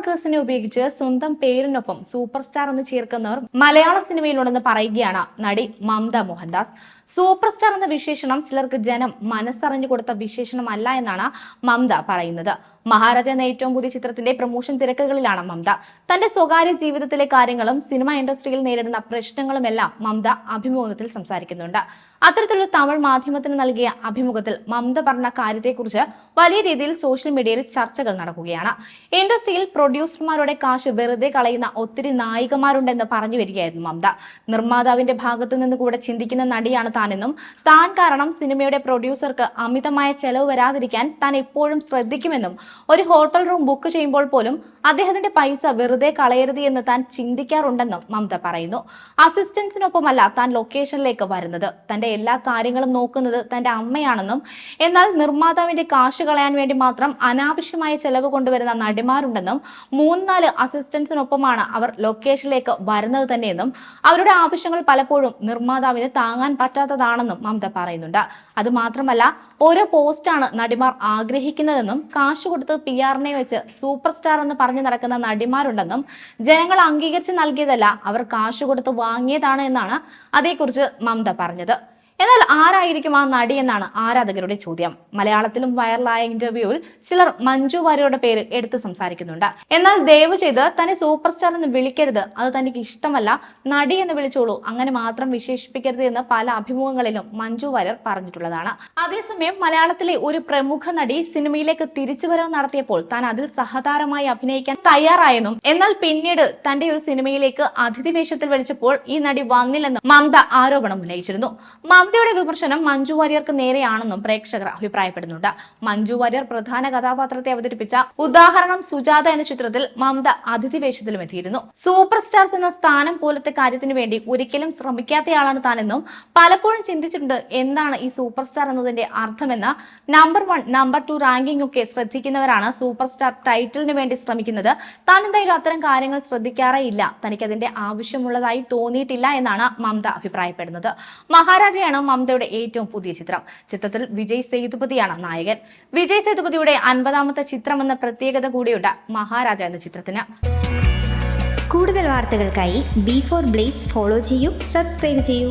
വർക്കേഴ്സിനെ ഉപയോഗിച്ച് സ്വന്തം പേരിനൊപ്പം super star എന്ന് ചേർക്കുന്നവർ മലയാള സിനിമയിലുണ്ടെന്ന് പറയുകയാണ് നടി മമത മോഹൻദാസ്. സൂപ്പർ സ്റ്റാർ എന്ന വിശേഷണം ചിലർക്ക് ജനം മനസ്സറിഞ്ഞു കൊടുത്ത വിശേഷണമല്ല എന്നാണ് മമത പറയുന്നത്. മഹാരാജ എന്ന ഏറ്റവും പുതിയ ചിത്രത്തിന്റെ പ്രമോഷൻ തിരക്കുകളിലാണ് മമത തന്റെ സ്വകാര്യ ജീവിതത്തിലെ കാര്യങ്ങളും സിനിമ ഇൻഡസ്ട്രിയിൽ നേരിടുന്ന പ്രശ്നങ്ങളും എല്ലാം മമത അഭിമുഖത്തിൽ സംസാരിക്കുന്നുണ്ട്. അത്തരത്തിലുള്ള തമിഴ് മാധ്യമത്തിന് നൽകിയ അഭിമുഖത്തിൽ മമത പറഞ്ഞ കാര്യത്തെക്കുറിച്ച് വലിയ രീതിയിൽ സോഷ്യൽ മീഡിയയിൽ ചർച്ചകൾ നടക്കുകയാണ്. ഇൻഡസ്ട്രിയിൽ പ്രൊഡ്യൂസർമാരുടെ കാശ് വെറുതെ കളയുന്ന ഒത്തിരി നായികമാരുണ്ടെന്ന് പറഞ്ഞു വരികയായിരുന്നു മമത നിർമ്മാതാവിന്റെ ഭാഗത്തു നിന്ന് കൂടെ ചിന്തിക്കുന്ന നടിയാണ് താനെന്നും താൻ കാരണം സിനിമയുടെ പ്രൊഡ്യൂസർക്ക് അമിതമായ ചെലവ് വരാതിരിക്കാൻ താൻ എപ്പോഴും ശ്രദ്ധിക്കുമെന്നും ഒരു ഹോട്ടൽ റൂം ബുക്ക് ചെയ്യുമ്പോൾ പോലും അദ്ദേഹത്തിന്റെ പൈസ വെറുതെ കളയരുത് എന്ന് താൻ ചിന്തിക്കാറുണ്ടെന്നും മമത പറയുന്നു. അസിസ്റ്റൻസിനൊപ്പമല്ല താൻ ലൊക്കേഷനിലേക്ക് വരുന്നത്. തന്റെ എല്ലാ കാര്യങ്ങളും നോക്കുന്നത് തന്റെ അമ്മയാണെന്നും എന്നാൽ നിർമ്മാതാവിന്റെ കാശ് കളയാൻ വേണ്ടി മാത്രം അനാവശ്യമായ ചെലവ് കൊണ്ടുവരുന്ന നടിമാരുണ്ടെന്നും നാല് അസിസ്റ്റൻസിനൊപ്പമാണ് അവർ ലൊക്കേഷനിലേക്ക് വരുന്നത് തന്നെയെന്നും അവരുടെ ആവശ്യങ്ങൾ പലപ്പോഴും നിർമ്മാതാവിന് താങ്ങാൻ പറ്റാത്തതാണെന്നും മമത പറയുന്നുണ്ട്. അത് മാത്രമല്ല ഓരോ പോസ്റ്റാണ് നടിമാർ ആഗ്രഹിക്കുന്നതെന്നും കാശ് കൊടുത്ത് പി ആറിനെ വെച്ച് സൂപ്പർ സ്റ്റാർ എന്ന് പറഞ്ഞു നടക്കുന്ന നടിമാരുണ്ടെന്നും ജനങ്ങൾ അംഗീകരിച്ച് നൽകിയതല്ല അവർ കാശ് കൊടുത്ത് വാങ്ങിയതാണ് എന്നാണ് അതേക്കുറിച്ച് മമത പറഞ്ഞത്. എന്നാൽ ആരായിരിക്കും ആ നടി എന്നാണ് ആരാധകരുടെ ചോദ്യം. മലയാളത്തിലും വൈറലായ ഇന്റർവ്യൂവിൽ ചിലർ മഞ്ജു വാര്യരുടെ പേര് എടുത്തു സംസാരിക്കുന്നുണ്ട്. എന്നാൽ ദയവ് ചെയ്ത് തന്നെ സൂപ്പർ സ്റ്റാർ എന്ന് വിളിക്കരുത്. അത് തനിക്ക് ഇഷ്ടമല്ല. നടി എന്ന് വിളിച്ചോളൂ. അങ്ങനെ മാത്രം വിശേഷിപ്പിക്കരുത് എന്ന് പല അഭിമുഖങ്ങളിലും മഞ്ജു വാര്യർ പറഞ്ഞിട്ടുള്ളതാണ്. അതേസമയം മലയാളത്തിലെ ഒരു പ്രമുഖ നടി സിനിമയിലേക്ക് തിരിച്ചുവരവ് നടത്തിയപ്പോൾ താൻ അതിൽ സഹതാരമായി അഭിനയിക്കാൻ തയ്യാറായെന്നും എന്നാൽ പിന്നീട് തന്റെ ഒരു സിനിമയിലേക്ക് അതിഥി വേഷത്തിൽ വിളിച്ചപ്പോൾ ഈ നടി വന്നില്ലെന്നും മമത ആരോപണം ഉന്നയിച്ചിരുന്നു. മമതയുടെ വിമർശനം മഞ്ജു വാര്യർക്ക് നേരെയാണെന്നും പ്രേക്ഷകർ അഭിപ്രായപ്പെടുന്നുണ്ട്. മഞ്ജു വാര്യർ പ്രധാന കഥാപാത്രത്തെ അവതരിപ്പിച്ച ഉദാഹരണം സുജാത എന്ന ചിത്രത്തിൽ മമത അതിഥി വേഷത്തിലും എത്തിയിരുന്നു. സൂപ്പർ സ്റ്റാർസ് എന്ന സ്ഥാനം പോലത്തെ കാര്യത്തിന് വേണ്ടി ഒരിക്കലും ശ്രമിക്കാത്തയാളാണ് താനെന്നും പലപ്പോഴും ചിന്തിച്ചിട്ടുണ്ട് എന്താണ് ഈ സൂപ്പർ സ്റ്റാർ എന്നതിന്റെ അർത്ഥമെന്ന്. Number one number two ranking ഒക്കെ ശ്രദ്ധിക്കുന്നവരാണ് സൂപ്പർ സ്റ്റാർ ടൈറ്റിലിന് വേണ്ടി ശ്രമിക്കുന്നത്. താൻ എന്തായാലും അത്തരം കാര്യങ്ങൾ ശ്രദ്ധിക്കാറേ ഇല്ല. തനിക്ക് അതിന്റെ ആവശ്യമുള്ളതായി തോന്നിയിട്ടില്ല എന്നാണ് മമത അഭിപ്രായപ്പെടുന്നത്. മഹാരാജയാണ് മമതയുടെ ഏറ്റവും പുതിയ ചിത്രം. ചിത്രത്തിൽ വിജയ് സേതുപതിയാണ് നായകൻ. വിജയ് സേതുപതിയുടെ അൻപതാമത്തെ ചിത്രം എന്ന പ്രത്യേകത കൂടിയുണ്ട് മഹാരാജ എന്ന ചിത്രത്തിന്. കൂടുതൽ വാർത്തകൾക്കായി ബി ഫോർ ബ്ലേസ് ഫോളോ ചെയ്യൂ സബ്സ്ക്രൈബ് ചെയ്യൂ.